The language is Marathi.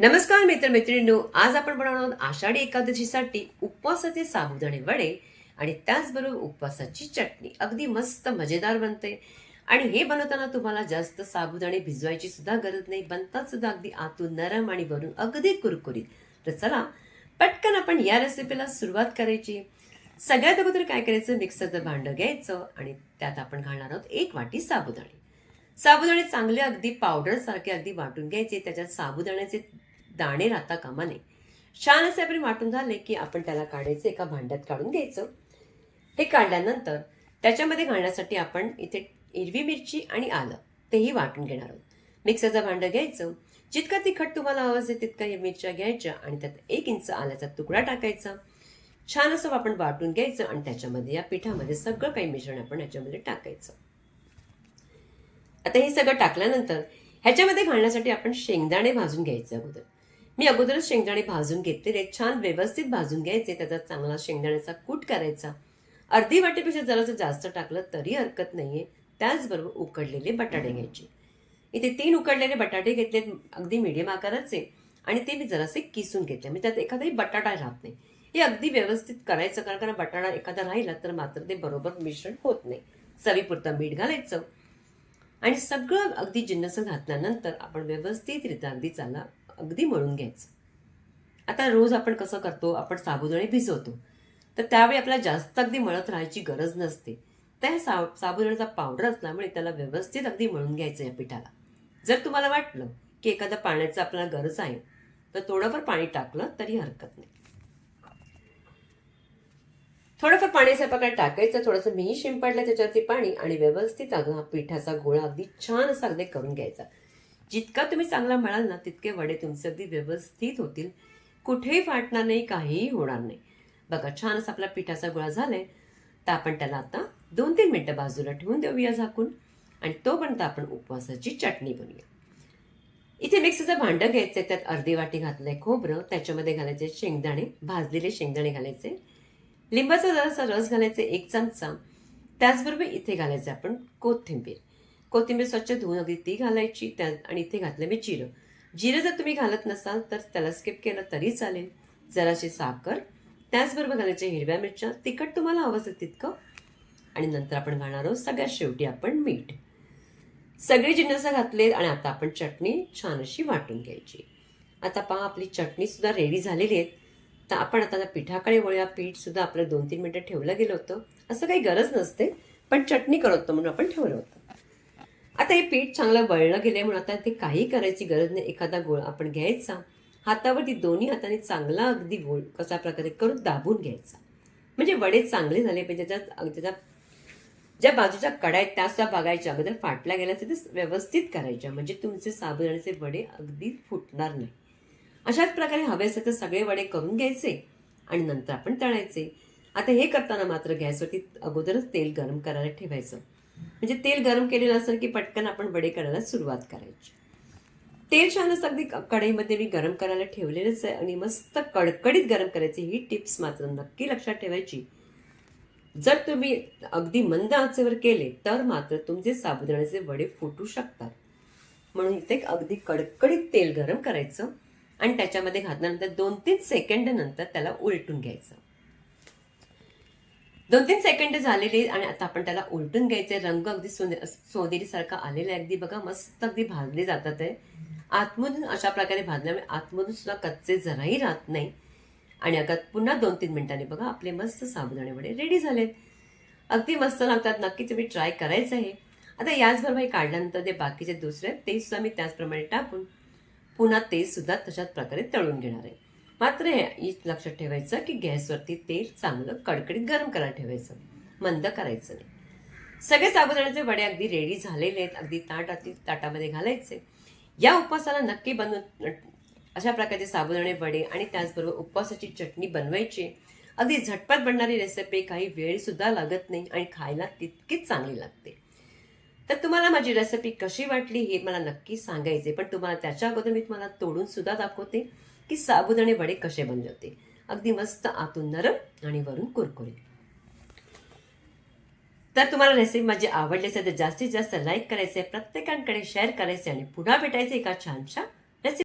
नमस्कार मित्र मैत्रिणींनो आज आपण बनवणार आहोत आषाढी एकादशीसाठी उपवासाचे साबुदाणे वडे आणि त्याचबरोबर उपवासाची चटणी. अगदी मस्त मजेदार बनते. आणि हे बनवताना तुम्हाला जास्त साबुदाणे भिजवायची सुद्धा गरज नाही. बनतात सुद्धा अगदी आतून नरम आणि वरून अगदी कुरकुरीत. तर चला पटकन आपण या रेसिपीला सुरुवात करायची. सगळ्यात अगोदर काय करायचं? मिक्सरचं भांडं घ्यायचं आणि त्यात आपण घालणार आहोत एक वाटी साबुदाणे. साबुदाणे चांगले अगदी पावडरसारखे अगदी वाटून घ्यायचे. त्याच्यात साबुदाण्याचे दाणे राहता कामा नये. छान असे आपण वाटून झाले की आपण त्याला काढायचं एका भांड्यात काढून घ्यायचं. हे काढल्यानंतर त्याच्यामध्ये घालण्यासाठी आपण इथे हिरवी मिरची आणि आलं तेही वाटून घेणार आहोत. मिक्सरचं भांडं घ्यायचं. जितकं तिखट तुम्हाला हवं असेल तितका या मिरच्या घ्यायच्या आणि त्यात एक इंच आल्याचा तुकडा टाकायचा. छान असं आपण वाटून घ्यायचं आणि त्याच्यामध्ये या पिठामध्ये सगळं काही मिश्रण आपण याच्यामध्ये टाकायचं. आता हे सगळं टाकल्यानंतर ह्याच्यामध्ये घालण्यासाठी आपण शेंगदाणे भाजून घ्यायचे अगोदर. मी अगोदरच शेंगदाणे भाजून घेतलेले छान व्यवस्थित भाजून घ्यायचे. त्याचा चांगला शेंगदाण्याचा कूट करायचा. अर्धी वाटेपेक्षा जरासं जास्त टाकलं तरी हरकत नाहीये. त्याचबरोबर उकडलेले बटाटे घ्यायचे. इथे तीन उकडलेले बटाटे घेतले अगदी मिडियम आकाराचे. आणि ते मी जरासे किसून घेतले. म्हणजे त्यात एखादाही बटाटा राहत नाही. हे अगदी व्यवस्थित करायचं. कारण कारण बटाटा एखादा राहिला तर मात्र ते बरोबर मिश्रण होत नाही. चवीपुरतं मीठ घालायचं. आणि सगळं अगदी जिन्नस घातल्यानंतर आपण व्यवस्थितरित्या अगदी चाला अगदी मळून घ्यायचं. आता रोज आपण कसं करतो? आपण साबुदाणे भिजवतो. तर त्यावेळी आपल्याला जास्त अगदी मळत राहायची गरज नसते. त्या सा साबुदाण्याचा पावडर असल्यामुळे त्याला व्यवस्थित अगदी मळून घ्यायचं या पिठाला. जर तुम्हाला वाटलं की एखाद्या पाण्याचं आपल्याला गरज आहे तर थोडंफार पाणी टाकलं तरी हरकत नाही. थोडंफार पाणी प्रकारे टाकायचं थोडंसं मीही शिंपडलं त्याच्यावरती पाणी आणि व्यवस्थित अगं पिठाचा गोळा अगदी छान असा अगदी करून घ्यायचा. जितका तुम्ही चांगला म्हणाल ना तितके वडे तुमचे अगदी व्यवस्थित होतील. कुठेही फाटणार नाही काहीही होणार नाही. बघा छान असा आपला पिठाचा गोळा झालाय. तर आपण त्याला आता दोन तीन मिनटं बाजूला ठेवून देऊया झाकून. आणि तोपर्यंत आपण उपवासाची चटणी बनवूया. इथे मिक्सरचं भांडं घ्यायचं त्यात अर्धी वाटी घातलंय खोबरं त्याच्यामध्ये घालायचे शेंगदाणे भाजलेले शेंगदाणे घालायचे. लिंबाचा जरासा रस घालायचे एक चमचा. त्याचबरोबर इथे घालायचं आपण कोथिंबीर. कोथिंबीर स्वच्छ धुवून अगदी ती घालायची त्या आणि इथे घातलं मी जिरं. जिरं जर तुम्ही घालत नसाल तर त्याला स्किप केलं तरी चालेल. जराशी साखर त्याचबरोबर घालायचे हिरव्या मिरच्या. तिखट तुम्हाला हवं असेल तितकं. आणि नंतर आपण घालणार आहोत सगळ्यात शेवटी आपण मीठ. सगळे जिन्नस घातले आणि आता आपण चटणी छान अशी वाटून घ्यायची. आता पहा आपली चटणी सुद्धा रेडी झालेली आहे. तर आपण आता त्या पिठाकडे वळूया. पीठ सुद्धा आपलं दोन तीन मिनटं ठेवलं गेलं होतं. असं काही गरज नसते पण चटणी करत होतो म्हणून आपण ठेवलं होतं. आता हे पीठ चांगलं वळलं गेले म्हणून आता ते काही करायची गरज नाही. एखादा गोळ आपण घ्यायचा. हातावरती दोन्ही हाताने चांगला अगदी गोळ कशा प्रकारे करून दाबून घ्यायचा. म्हणजे वडे चांगले झाले पाहिजे. त्याच्यात त्याच्या ज्या बाजूच्या कड्या आहेत त्या सुद्धा बघायच्या. अगोदर फाटल्या गेल्या ते व्यवस्थित करायच्या. म्हणजे तुमचे साबुदाण्याचे वडे अगदी फुटणार नाही. अशाच प्रकारे हवे असेल तर सगळे वडे करून घ्यायचे आणि नंतर आपण तळायचे. आता हे करताना मात्र गॅसवरती अगोदरच तेल गरम करायला ठेवायचं. म्हणजे तेल गरम केलेलं असेल की पटकन आपण वडे करायला सुरुवात करायची. तेल छानच अगदी कढईमध्ये मी गरम करायला ठेवलेलंच आहे आणि मस्त कडकडीत गरम करायची ही टिप्स मात्र नक्की लक्षात ठेवायची. जर तुम्ही अगदी मंद आचेवर केले तर मात्र तुमचे साबुदाण्याचे वडे फुटू शकतात. म्हणून इथे अगदी कडकडीत तेल गरम करायचं आणि त्याच्यामध्ये घातल्यानंतर दोन तीन सेकंड नंतर त्याला उलटून घ्यायचं. दोन तीन सेकंड झालेले आणि आता आपण त्याला उलटून घ्यायचे. रंग अगदी सोने सोनेरी सारखा आलेला आहे. अगदी बघा मस्त अगदी भाजले जातात आहे आतमधून अशा प्रकारे भाजल्यामुळे आतमधून सुद्धा कच्चे जराही राहत नाही. आणि अगं पुन्हा दोन तीन मिनिटांनी बघा आपले मस्त साबुदाणे वडे रेडी झालेत. अगदी मस्त लागतात. नक्की तुम्ही ट्राय करायचं आहे. आता याचबरोबर हे काढल्यानंतर जे बाकीचे दुसरे आहेत, ते सुद्धा मी त्याचप्रमाणे टाकून पुन्हा ते सुद्धा तशाच प्रकारे तळून घेणार आहे. मात्र हे लक्षात ठेवायचं की गॅसवरती तेल चांगलं कडकडीत गरम करायला ठेवायचं मंद करायचं नाही. सगळे साबुदाण्याचे वडे अगदी रेडी झालेले आहेत अगदी ताटातील ताटामध्ये घालायचे. या उपवासाला नक्की बनवून अशा प्रकारचे साबुदाणे वडे आणि त्याचबरोबर उपवासाची चटणी बनवायची. अगदी झटपट बनणारी रेसिपी काही वेळ सुद्धा लागत नाही आणि खायला तितकीच चांगली लागते. तर तुम्हाला माझी रेसिपी कशी वाटली हे मला नक्की सांगायचे पण तुम्हाला त्याच्या अगोदर मी तुम्हाला तोडून सुद्धा दाखवते. की साबुदाणे वडे कसे बनवते? अगदी मस्त आतून नरम आणि वरून कुरकुरीत. तर तुम्हाला रेसिपी माझी आवडली असेल तर जास्तीत जास्त लाईक करायचे प्रत्येकांकडे शेअर करायचे आणि पुन्हा भेटायचे एका छानशा